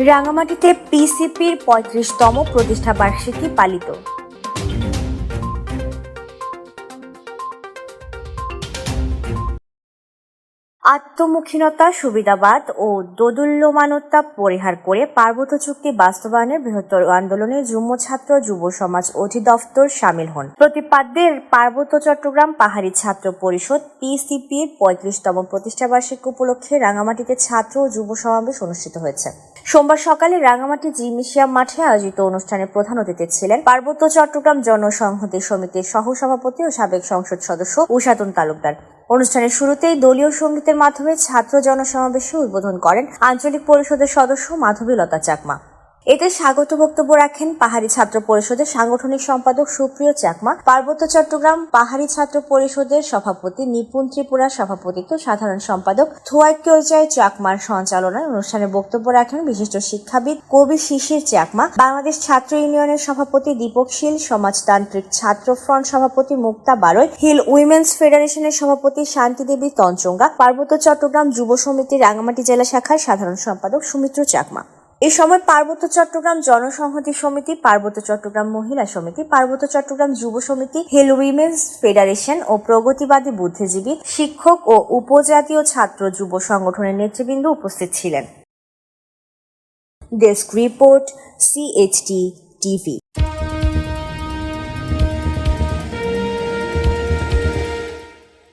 রাঙামাটিতে পিসিপির পঁয়ত্রিশতম প্রতিষ্ঠাবার্ষিকী পালিত। আত্মমুখীনতা, সুবিধাবাদ ও দোদুল্যমানতা পরিহার করে পার্বত্য চুক্তি বাস্তবায়নের বৃহত্তর আন্দোলনে যুগ্ম ছাত্র, যুব সমাজ অধিদপ্তর সামিল হন। প্রতিপাদ্যের পার্বত্য চট্টগ্রাম পাহাড়ি ছাত্র পরিষদ, পিসিপির পঁয়ত্রিশতম প্রতিষ্ঠাবার্ষিকী উপলক্ষে রাঙামাটিতে ছাত্র ও যুব সমাবেশ অনুষ্ঠিত হয়েছে। সোমবার সকালে রাঙামাটি জিমিশিয়াম মাঠে আয়োজিত অনুষ্ঠানে প্রধান অতিথি ছিলেন পার্বত্য চট্টগ্রাম জনসংহতি সমিতির সহসভাপতি ও সাবেক সংসদ সদস্য উষাতন তালুকদার। অনুষ্ঠানের শুরুতেই দলীয় সঙ্গীতের মাধ্যমে ছাত্র জনসমাবেশে উদ্বোধন করেন আঞ্চলিক পরিষদের সদস্য মাধবী লতা চাকমা। এতে স্বাগত বক্তব্য রাখেন পাহাড়ি ছাত্র পরিষদের সাংগঠনিক সম্পাদক সুপ্রিয় চাকমা, পার্বত্য চট্টগ্রাম পাহাড়ি ছাত্র পরিষদের সভাপতি নিপুণ ত্রিপুরার সভাপতিত্ব সাধারণ সম্পাদক থুয়াইক্যজয় চাকমার সঞ্চালনায় অনুষ্ঠানে বক্তব্য রাখেন বিশিষ্ট শিক্ষাবিদ কবি শিশির চাকমা, বাংলাদেশ ছাত্র ইউনিয়নের সভাপতি দীপক শীল, সমাজতান্ত্রিক ছাত্র ফ্রন্ট সভাপতি মুক্তা বারই, হিল উইমেন্স ফেডারেশনের সভাপতি শান্তি দেবী তঞ্চঙ্গা, পার্বত্য চট্টগ্রাম যুব সমিতি রাঙামাটি জেলা শাখার সাধারণ সম্পাদক সুমিত্র চাকমা। এ সময় পার্বত্য চট্টগ্রাম জনসংহতি সমিতি, পার্বত্য চট্টগ্রাম মহিলা সমিতি, পার্বত্য চট্টগ্রাম যুব সমিতি, হিল উইমেন্স ফেডারেশন ও প্রগতিবাদী বুদ্ধিজীবী, শিক্ষক ও উপজাতীয় ছাত্র যুব সংগঠনের নেতৃবৃন্দ উপস্থিত ছিলেন। Desk report CHT TV